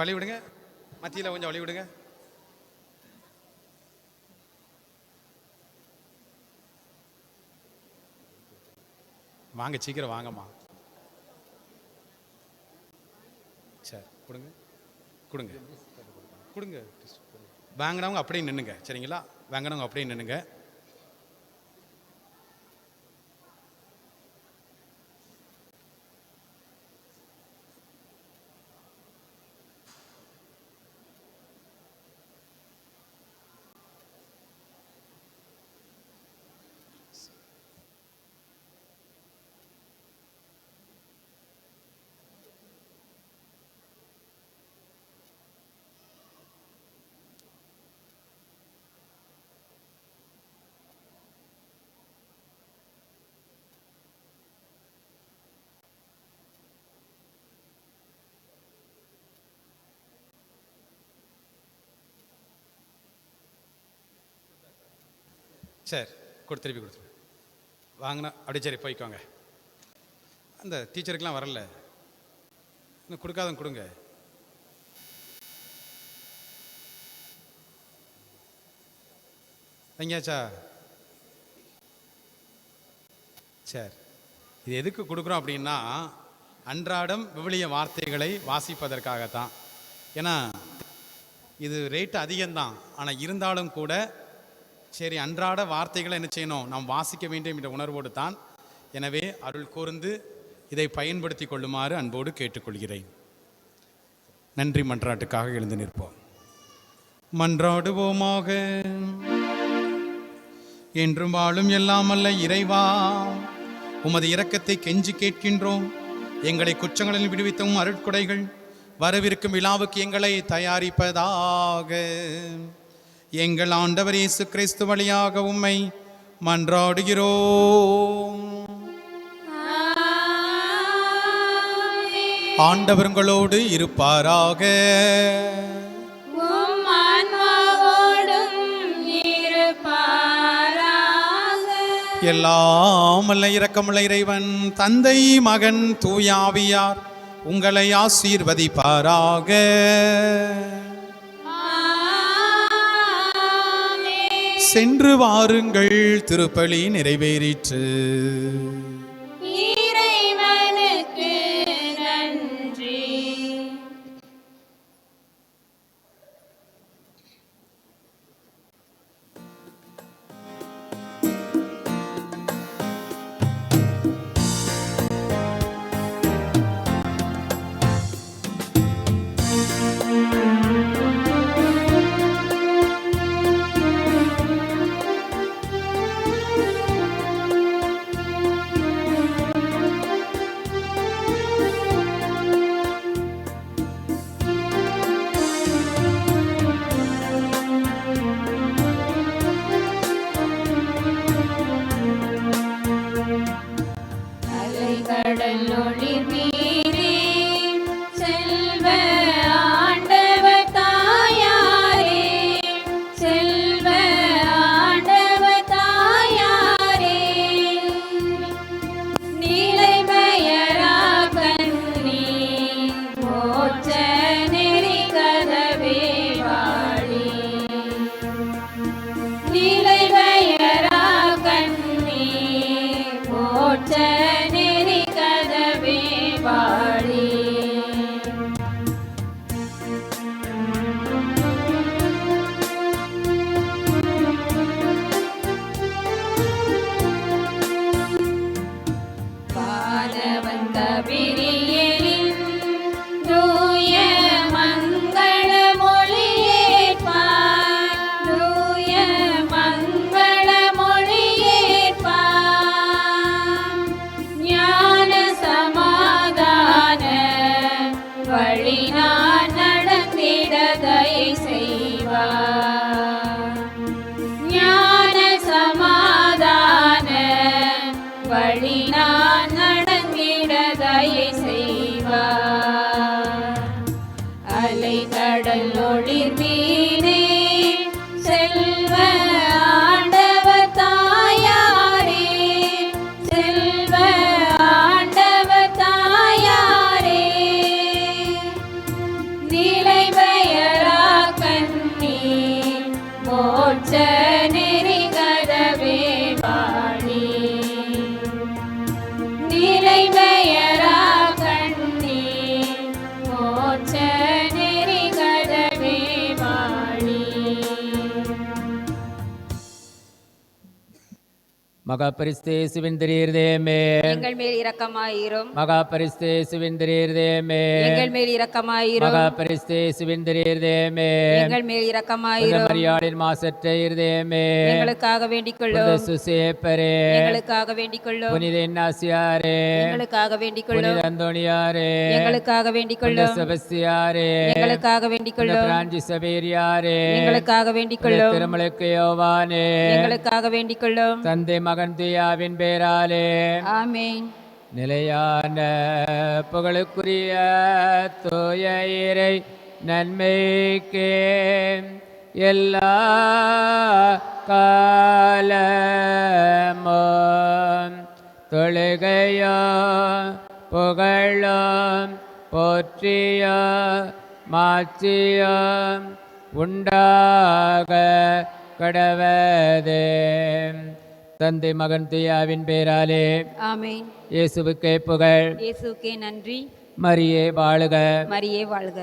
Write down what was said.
வழி விடுங்க மத்தியில் கொஞ்சம் வழி விடுங்க வாங்க சீக்கிரம் வாங்கம்மா. சரி கொடுங்க. கொடுங்க. கொடுங்க. வாங்கினவங்க அப்படியே நின்னுங்க. சரிங்களா? வாங்கினவங்க அப்படியே நின்னுங்க. சரி கொடு திருப்பி கொடுத்துரு. வாங்கினா அப்படியே சரி போய்க்கோங்க. அந்த டீச்சருக்கெலாம் வரல. இன்னும் கொடுக்காதவங்க கொடுங்க. எங்கேயாச்சா? சரி இது எதுக்கு கொடுக்குறோம் அப்படின்னா அன்றாடம் விவிலிய வார்த்தைகளை வாசிப்பதற்காகத்தான். ஏன்னா இது ரேட்டு அதிகம்தான். ஆனால் இருந்தாலும் கூட சரி அன்றாட வார்த்தைகளை என்ன செய்யணும்? நாம் வாசிக்க வேண்டும் என்ற உணர்வோடு தான் எனவே அருள் கூர்ந்து இதை பயன்படுத்தி கொள்ளுமாறு அன்போடு கேட்டுக்கொள்கிறேன். நன்றி மன்றாட்டுக்காக எழுந்து நிற்போம். மன்றாடுவோமாக. என்றும் வாழும் எல்லாமல்ல இறைவா. உமது இரக்கத்தை கெஞ்சி கேட்கின்றோம். எங்களை குற்றங்களில் விடுவித்தும் அருட்கொடைகள் வரவிருக்கும் விழாவுக்கு எங்களை தயாரிப்பதாக. எங்கள் ஆண்டவர் இயேசு கிறிஸ்து வழியாக உம்மை மன்றாடுகிறோம். ஆண்டவர் உங்களோடு இருப்பாராக. உம் ஆன்மாவோடும் இருப்பாராக. எல்லாம் அல்ல இரக்கமுள்ள இறைவன் தந்தை மகன் தூயாவியார் உங்களை ஆசீர்வதிப்பாராக. சென்று வாருங்கள் திருப்பலி நிறைவேறிற்று. கதவே வாழி வழி மகா பரிஸ்தேசுவின் திரீர்தேமே எங்கள் மேல் இரக்கமாயிரும். மகா பரிஸ்தேசுவின் திரீர்தேமே எங்கள் மேல் இரக்கமாயிரும். மகா பரிஸ்தேசுவின் திரீர்தேமே எங்கள் மேல் இரக்கமாயிரும். மரியாளின் மாசற்ற இருதேமே எங்களுக்காக வேண்டிக் கொள்ளும் சுசேப்பரே. எங்களுக்காக வேண்டிக் கொள்ளும் புனித இன்னாசியாரே எங்களுக்காக வேண்டிக் கொள்ளும் புனித அந்தோணியாரே. எங்களுக்காக வேண்டிக் கொள்ளும் செபஸ்தியாரே. எங்களுக்காக வேண்டிக் கொள்ளும் பிரான்சி சபேரியாரே. எங்களுக்காக வேண்டிக் கொள்ளும் திருமலுக்கு யோவானே. எங்களுக்காக வேண்டிக் கொள்ளும் தந்தை மகன் துயாவின் பேராலே. ஆமென். நிலையான புகழுக்குரிய தூய இறை நன்மைக்கே எல்லா காலமும் தொழுகையோ புகழும் போற்றியோ மாற்றியோ உண்டாக கடவதே. தந்தை மகன் துயாவின் பேராலே. ஆமென். இயேசுவுக்கே புகழ். இயேசுக்கே நன்றி. மரியே வாழுக. மரியே வாழ்க.